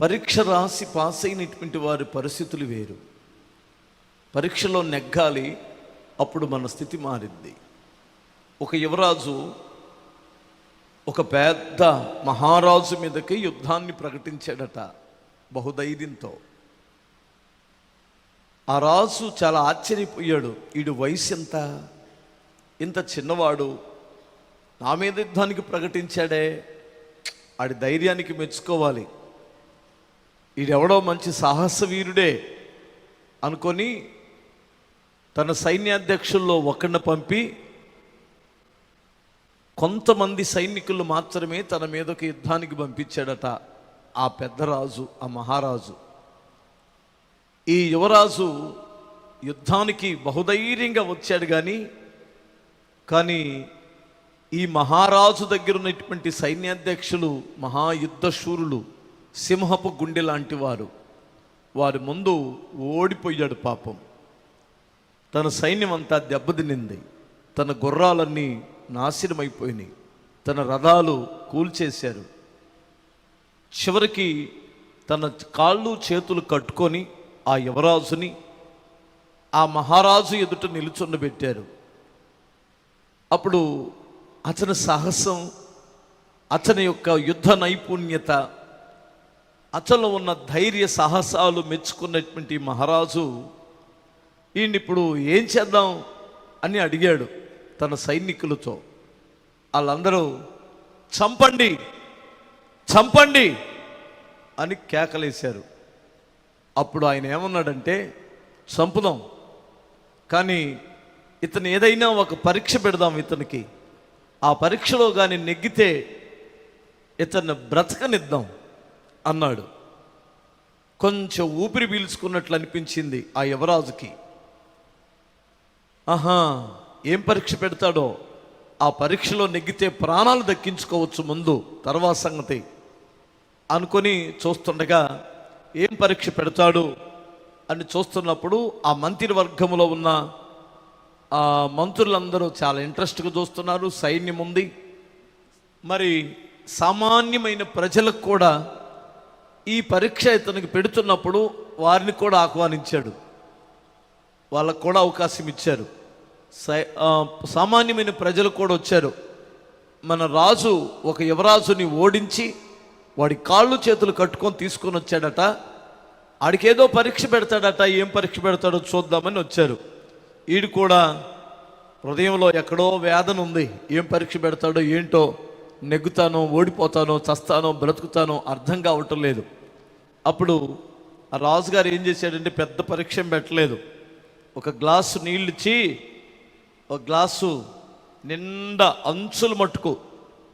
పరీక్ష రాసి పాస్ అయినటువంటి వారి పరిస్థితులు వేరు. పరీక్షలో నెగ్గాలి అప్పుడు మన స్థితి మారింది. ఒక యువరాజు ఒక పెద్ద మహారాజు మీదకి యుద్ధాన్ని ప్రకటించాడట బహుధైర్యంతో. ఆ రాజు చాలా ఆశ్చర్యపోయాడు వీడు వయసు ఎంత? ఇంత చిన్నవాడు. నా మీద యుద్ధానికి ప్రకటించాడే. ఆడి ధైర్యానికి మెచ్చుకోవాలి. ఈడెవడో మంచి సాహస వీరుడే అనుకొని తన సైన్యాధ్యక్షుల్లో ఒకరిని పంపి కొంతమంది సైనికులు మాత్రమే తన మీదకి యుద్ధానికి పంపించాడట ఆ పెద్దరాజు ఆ మహారాజు. ఈ యువరాజు యుద్ధానికి బహుధైర్యంగా వచ్చాడు కానీ కానీ ఈ మహారాజు దగ్గర ఉన్నటువంటి సైన్యాధ్యక్షులు మహాయుద్ధ శూరులు సింహపు గుండె లాంటి వారు. వారి ముందు ఓడిపోయాడు పాపం. తన సైన్యం అంతా దెబ్బతినింది. తన గుర్రాలన్నీ నాశనమైపోయినాయి. తన రథాలు కూల్చేశారు. చివరికి తన కాళ్ళు చేతులు కట్టుకొని ఆ యువరాజుని ఆ మహారాజు ఎదుట నిలుచుండబెట్టారు అప్పుడు అతని సాహసం అతని యొక్క యుద్ధ నైపుణ్యత అతనిలో ఉన్న ధైర్య సాహసాలు మెచ్చుకున్నటువంటి మహారాజు ఈయన ఇప్పుడు ఏం చేద్దాం? అని అడిగాడు తన సైనికులతో. వాళ్ళందరూ చంపండి చంపండి అని కేకలేశారు. అప్పుడు ఆయన ఏమన్నాడంటే చంపుదాం కానీ ఇతను ఏదైనా ఒక పరీక్ష పెడదాం ఇతనికి. ఆ పరీక్షలో కానీ నెగ్గితే ఇతన్ని బ్రతకనిద్దాం. అన్నాడు. కొంచెం ఊపిరి పీల్చుకున్నట్లు అనిపించింది ఆ యువరాజుకి. ఆహా ఏం పరీక్ష పెడతాడో? ఆ పరీక్షలో నెగ్గితే ప్రాణాలు దక్కించుకోవచ్చు ముందు తర్వాత సంగతి. అనుకొని చూస్తుండగా ఏం పరీక్ష పెడతాడు? అని చూస్తున్నప్పుడు ఆ మంత్రి వర్గంలో ఉన్న ఆ మంత్రులందరూ చాలా ఇంట్రెస్ట్గా చూస్తున్నారు సైన్యం ఉంది. మరి సామాన్యమైన ప్రజలకు కూడా ఈ పరీక్ష ఇతనికి పెడుతున్నప్పుడు వారిని కూడా ఆహ్వానించాడు. వాళ్ళకు కూడా అవకాశం ఇచ్చారు. సై సామాన్యమైన ప్రజలు కూడా వచ్చారు. మన రాజు ఒక యువరాజుని ఓడించి వాడి కాళ్ళు చేతులు కట్టుకొని తీసుకొని వచ్చాడట. ఆడికేదో పరీక్ష పెడతాడట. ఏం పరీక్ష పెడతాడో చూద్దామని వచ్చారు. ఈడు కూడా హృదయంలో ఎక్కడో వేదన ఉంది. ఏం పరీక్ష పెడతాడో ఏంటో నెగ్గుతానో ఓడిపోతానో చస్తానో బ్రతుకుతానో అర్థం కావటం లేదు. అప్పుడు ఆ రాజుగారు ఏం చేశాడంటే పెద్ద పరీక్ష పెట్టలేదు. ఒక గ్లాసు నీళ్ళు ఇచ్చి ఒక గ్లాసు నిండా అంచులు మట్టుకు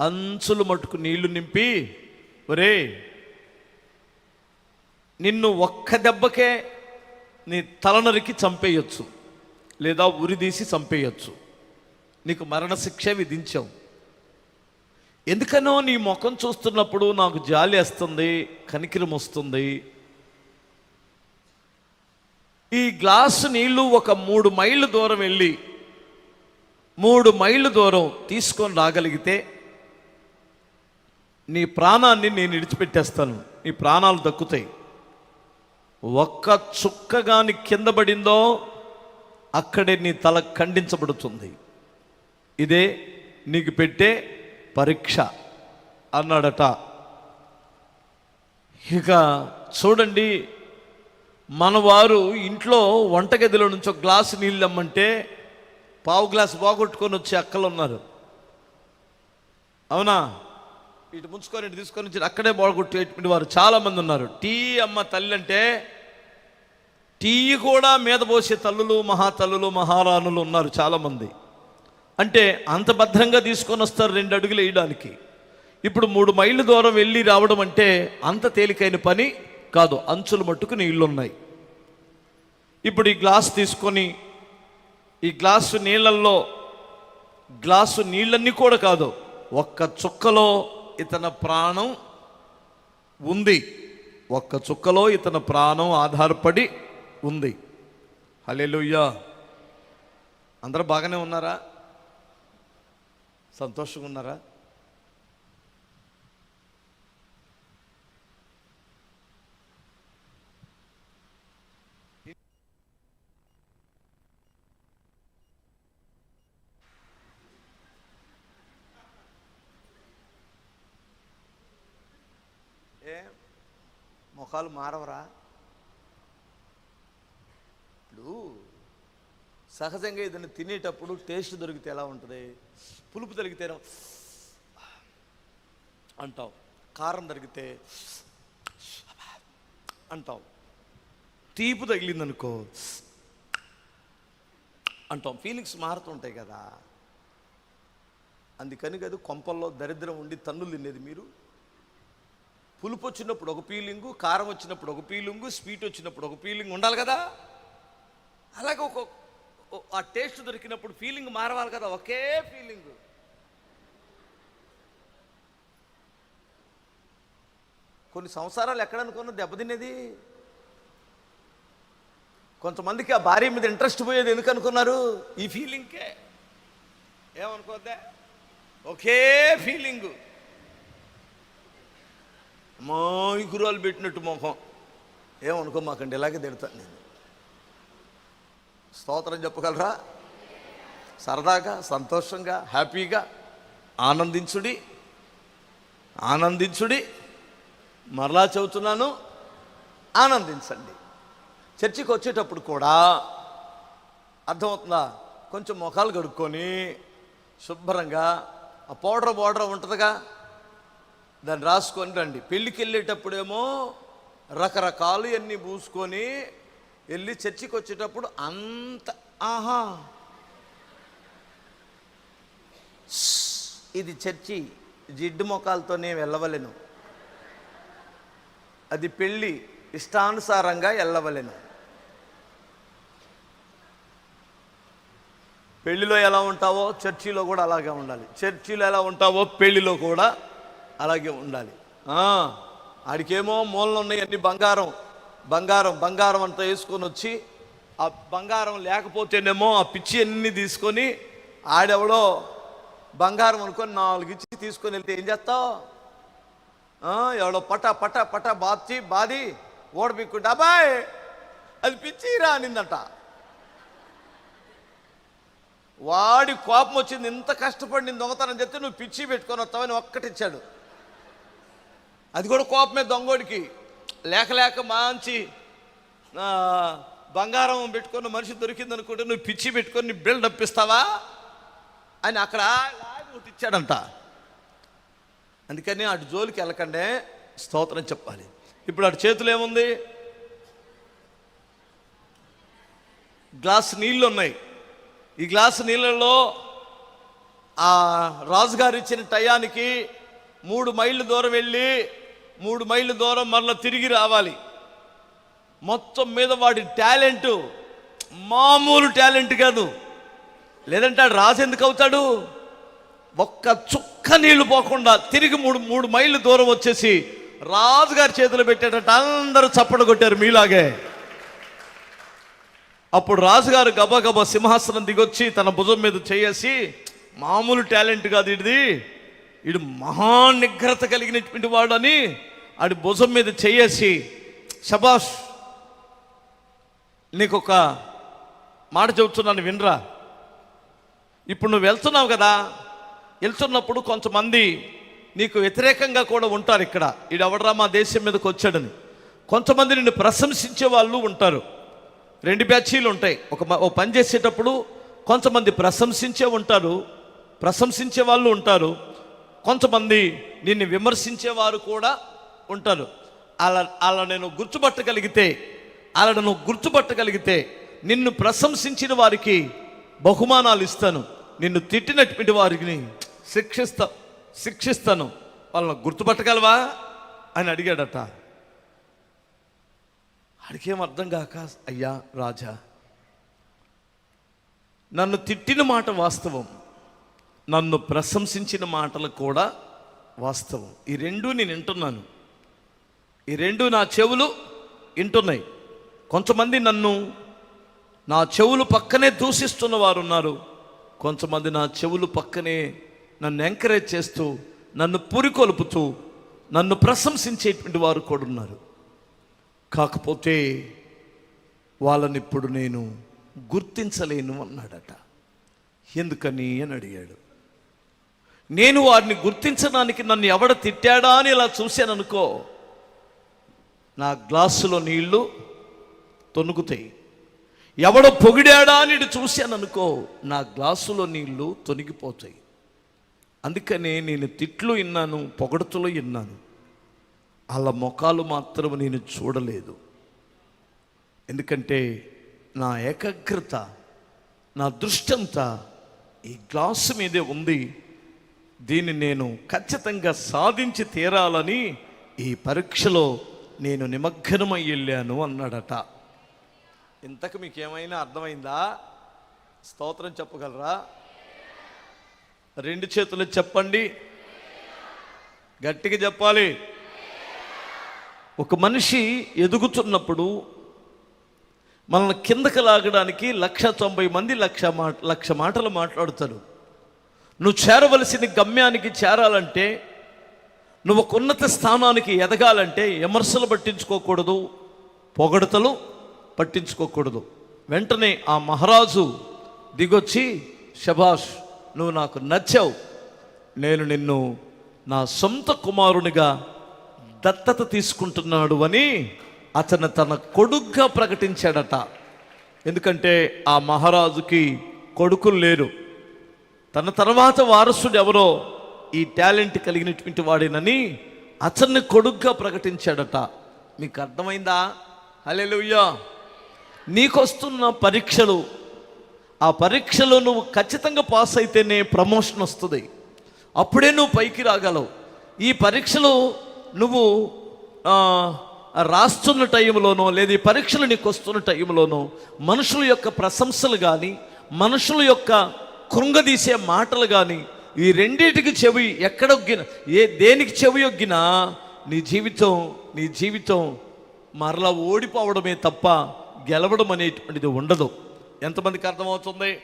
అంచులు మట్టుకు నీళ్ళు నింపి ఒరే నిన్ను ఒక్క దెబ్బకే నీ తలనరికి చంపేయచ్చు లేదా ఉరిదీసి చంపేయచ్చు. నీకు మరణశిక్ష విధించాం. ఎందుకనో నీ ముఖం చూస్తున్నప్పుడు నాకు జాలి వేస్తుంది కనికిరం వస్తుంది. ఈ గ్లాసు నీళ్ళు ఒక మూడు మైళ్ళు దూరం వెళ్ళి మూడు మైళ్ళు దూరం తీసుకొని రాగలిగితే నీ ప్రాణాన్ని నేను విడిచిపెట్టేస్తాను. నీ ప్రాణాలు దక్కుతాయి. ఒక్క చుక్కగాని కింద పడిందో అక్కడే నీ తల ఖండించబడుతుంది. ఇదే నీకు పెట్టే పరీక్ష అన్నాడట. ఇక చూడండి మనవారు ఇంట్లో వంటగదిలో నుంచి ఒక గ్లాసు నీళ్ళు అమ్మంటే పావు గ్లాసు బాగొట్టుకొని వచ్చే అక్కలు ఉన్నారు అవునా? ఇటు ముంచుకొని ఇటు తీసుకొని వచ్చి అక్కడే బాగొట్టేటువంటి వారు చాలామంది ఉన్నారు. టీ అమ్మ తల్లి అంటే టీ కూడా మీద పోసే తల్లులు మహాతల్లులు మహారాణులు ఉన్నారు చాలామంది. అంటే అంత భద్రంగా తీసుకొని వస్తారు రెండు అడుగులు వేయడానికి. ఇప్పుడు మూడు మైళ్ళు దూరం వెళ్ళి రావడం అంటే అంత తేలికైన పని కాదు. అంచులు మట్టుకు నీళ్ళు ఉన్నాయి ఇప్పుడు ఈ గ్లాస్ తీసుకొని ఈ గ్లాసు నీళ్ళల్లో గ్లాసు నీళ్ళన్నీ కూడా కాదు. ఒక్క చుక్కలో ఇతన ప్రాణం ఉంది. ఒక్క చుక్కలో ఇతని ప్రాణం ఆధారపడి ఉంది. హలే అందరూ బాగానే ఉన్నారా? సంతోషంగా ఉన్నారా ఏ ముఖాలు మారవరా? ఇప్పుడు సహజంగా ఏదైనా తినేటప్పుడు టేస్ట్ దొరికితే ఎలా ఉంటుంది? పులుపు దొరికితే అంటావు. కారం దొరికితే అంటావు. తీపు తగిలిందనుకో అంటాం ఫీలింగ్స్ మారుతుంటాయి కదా. అందుకని కదా కొంపల్లో దరిద్రం ఉండి తన్నులు తినేది మీరు. పులుపు వచ్చినప్పుడు ఒక ఫీలింగు కారం వచ్చినప్పుడు ఒక ఫీలింగు స్వీట్ వచ్చినప్పుడు ఒక ఫీలింగ్ ఉండాలి కదా. అలాగే ఒక్కొక్క ఆ టేస్ట్ దొరికినప్పుడు ఫీలింగ్ మారవాలి కదా ఒకే ఫీలింగ్. కొన్ని సంవత్సరాలు ఎక్కడనుకున్న దెబ్బతినేది? కొంతమందికి ఆ భార్య మీద ఇంట్రెస్ట్ పోయేది ఎందుకు అనుకున్నారు ఈ ఫీలింగ్కే. ఏమనుకోద్దా? ఒకే ఫీలింగు. మాయికురాలు పెట్టినట్టు మొహం. ఏమనుకో మాకండి ఇలాగే తిడతాను నేను. స్తోత్రం చెప్పగలరా? సరదాగా సంతోషంగా హ్యాపీగా ఆనందించుడి ఆనందించుడి మరలా చెబుతున్నాను ఆనందించండి. చర్చికి వచ్చేటప్పుడు కూడా అర్థమవుతుందా? కొంచెం ముఖాలు కడుక్కొని శుభ్రంగా ఆ పౌడర్ పౌడర్ ఉంటుందిగా? దాన్ని రాసుకొని రండి. పెళ్ళికి వెళ్ళేటప్పుడేమో రకరకాలు అన్నీ పూసుకొని వెళ్ళి చర్చికి వచ్చేటప్పుడు అంత ఆహా. ఇది చర్చి జిడ్డు మొఖాలతోనే వెళ్ళవలెను. అది పెళ్ళి ఇష్టానుసారంగా వెళ్ళవలెను. పెళ్ళిలో ఎలా ఉంటావో చర్చిలో కూడా అలాగే ఉండాలి. చర్చిలో ఎలా ఉంటావో పెళ్ళిలో కూడా అలాగే ఉండాలి. ఆడికేమో మూలలు ఉన్నాయి అన్ని బంగారం. బంగారం బంగారం అంతా వేసుకొని వచ్చి ఆ బంగారం లేకపోతేనేమో ఆ పిచ్చి అన్ని తీసుకొని ఆడెవడో బంగారం అనుకొని నాలుగు ఇచ్చి తీసుకొని వెళ్తే ఏం చేస్తావు? ఎవడో పట పట పట బాచి బాది ఓడబిక్కుంటే అబ్బాయ్ అది పిచ్చిరా రానిందంట వాడి కోపం వచ్చింది ఇంత కష్టపడి నేను దొంగతనం చెప్తే నువ్వు పిచ్చి పెట్టుకొని వస్తావని ఒక్కటిచ్చాడు. అది కూడా కోపమే దొంగోడికి. లేక లేక మంచి బంగారం పెట్టుకున్న మనిషి దొరికింది అనుకుంటే నువ్వు పిచ్చి పెట్టుకొని నీ బిల్డప్ ఇస్తావా? అని అక్కడ ఒకటి ఇచ్చాడంట. అందుకని అటు జోలికి వెళ్ళకండే స్తోత్రం చెప్పాలి. ఇప్పుడు అటు చేతులు ఏముంది? గ్లాస్ నీళ్ళు ఉన్నాయి. ఈ గ్లాస్ నీళ్ళలో ఆ రాజుగారు ఇచ్చిన టయానికి మూడు మైళ్ళు దూరం వెళ్ళి మూడు మైళ్ళు దూరం మరలా తిరిగి రావాలి. మొత్తం మీద వాడి టాలెంట్ మామూలు టాలెంట్ కాదు. లేదంటే ఆడు అవుతాడు? ఒక్క చుక్క నీళ్ళు పోకుండా తిరిగి మూడు మూడు మైళ్ళు దూరం వచ్చేసి రాజుగారి చేతులు పెట్టేటట్టు అందరూ చప్పడ కొట్టారు మీలాగే. అప్పుడు రాజుగారు గబగబా సింహాసనం దిగొచ్చి తన భుజం మీద చేసి మామూలు టాలెంట్ కాదు ఇది ఇడు మహానిగ్రత కలిగినటువంటి వాడు అని ఆడి భుజం మీద చేయేసి శబాష్ నీకు ఒక మాట చెబుతున్నాను వినరా. ఇప్పుడు నువ్వు వెళ్తున్నావు కదా వెళ్తున్నప్పుడు కొంతమంది నీకు వ్యతిరేకంగా కూడా ఉంటారు ఇక్కడ. ఈడు మా దేశం మీదకి వచ్చాడని. కొంతమంది నిన్ను ప్రశంసించే వాళ్ళు ఉంటారు. రెండు బ్యాచీలు ఉంటాయి. ఒక ఓ పని చేసేటప్పుడు కొంతమంది ప్రశంసించే ఉంటారు ప్రశంసించే వాళ్ళు ఉంటారు. కొంతమంది నిన్ను విమర్శించేవారు కూడా ఉంటారు అలా అలా నేను గుర్తుపట్టగలిగితే అలా నువ్వు గుర్తుపట్టగలిగితే నిన్ను ప్రశంసించిన వారికి బహుమానాలు ఇస్తాను. నిన్ను తిట్టినటువంటి వారికి శిక్షిస్తా శిక్షిస్తాను. వాళ్ళని గుర్తుపట్టగలవా? అని అడిగాడట. అడిగేం అర్థం కాక అయ్యా రాజా నన్ను తిట్టిన మాట వాస్తవం. నన్ను ప్రశంసించిన మాటలు కూడా వాస్తవం. ఈ రెండూ నేను వింటున్నాను. ఈ రెండు నా చెవులు వింటున్నాయి కొంతమంది నన్ను నా చెవులు పక్కనే దూషిస్తున్న వారు ఉన్నారు కొంతమంది నా చెవులు పక్కనే నన్ను ఎంకరేజ్ చేస్తూ నన్ను పురికొల్పుతూ నన్ను ప్రశంసించేటువంటి వారు కూడా ఉన్నారు. కాకపోతే వాళ్ళని ఇప్పుడు నేను గుర్తించలేను అన్నాడట. ఎందుకని అని అడిగాడు. నేను వారిని గుర్తించడానికి నన్ను ఎవడ తిట్టాడా అని ఇలా చూశాను అనుకో నా గ్లాసులో నీళ్ళు తొనుగుతాయి. ఎవడో పొగిడాడా అని చూశాను అనుకో నా గ్లాసులో నీళ్ళు తొనిగిపోతాయి. అందుకనే నేను తిట్లు విన్నాను పొగడుతులు విన్నాను వాళ్ళ ముఖాలు మాత్రం నేను చూడలేదు. ఎందుకంటే నా ఏకాగ్రత నా దృష్టంతా ఈ గ్లాసు మీదే ఉంది. దీన్ని నేను ఖచ్చితంగా సాధించి తీరాలని ఈ పరీక్షలో నేను నిమగ్నమై వెళ్ళాను అన్నాడట. ఇంతకు మీకు ఏమైనా అర్థమైందా? స్తోత్రం చెప్పగలరా? రెండు చేతులు చెప్పండి. గట్టిగా చెప్పాలి. ఒక మనిషి ఎదుగుతున్నప్పుడు మనల్ని కిందకి లాగడానికి లక్ష తొంభై మంది లక్ష మాట లక్ష మాటలు మాట్లాడుతారు. నువ్వు చేరవలసిన గమ్యానికి చేరాలంటే నువ్వు ఒక ఉన్నత స్థానానికి ఎదగాలంటే విమర్శలు పట్టించుకోకూడదు పొగడతలు పట్టించుకోకూడదు. వెంటనే ఆ మహారాజు దిగొచ్చి శభాష్ నువ్వు నాకు నచ్చావు. నేను నిన్ను నా సొంత కుమారునిగా దత్తత తీసుకుంటున్నాడు అని అతను తన కొడుగ్గా ప్రకటించాడట. ఎందుకంటే ఆ మహారాజుకి కొడుకులు లేరు. తన తర్వాత వారసుడు ఎవరో ఈ టాలెంట్ కలిగినటువంటి వాడేనని అతన్ని కొడుగ్గా ప్రకటించాడట. మీకు అర్థమైందా? హల్లెలూయా. నీకొస్తున్న పరీక్షలు ఆ పరీక్షలో నువ్వు ఖచ్చితంగా పాస్ అయితేనే ప్రమోషన్ వస్తుంది. అప్పుడే నువ్వు పైకి రాగలవు. ఈ పరీక్షలు నువ్వు రాస్తున్న టైంలోనో లేదా ఈ పరీక్షలు నీకు వస్తున్న టైంలోనో మనుషుల యొక్క ప్రశంసలు కానీ మనుషుల యొక్క కృంగదీసే మాటలు కానీ ఈ రెండింటికి చెవి ఎక్కడొగ్గిన ఏ దేనికి చెవి ఒగ్గినా నీ జీవితం నీ జీవితం మరలా ఓడిపోవడమే తప్ప గెలవడం అనేటువంటిది ఉండదు. ఎంతమందికి అర్థమవుతుంది?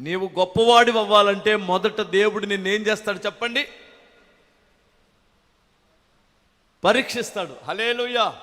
నీవు గొప్పవాడి అవ్వాలంటే మొదట దేవుడు నిన్నేం చేస్తాడు చెప్పండి? పరీక్షిస్తాడు. హలేలుయ్యా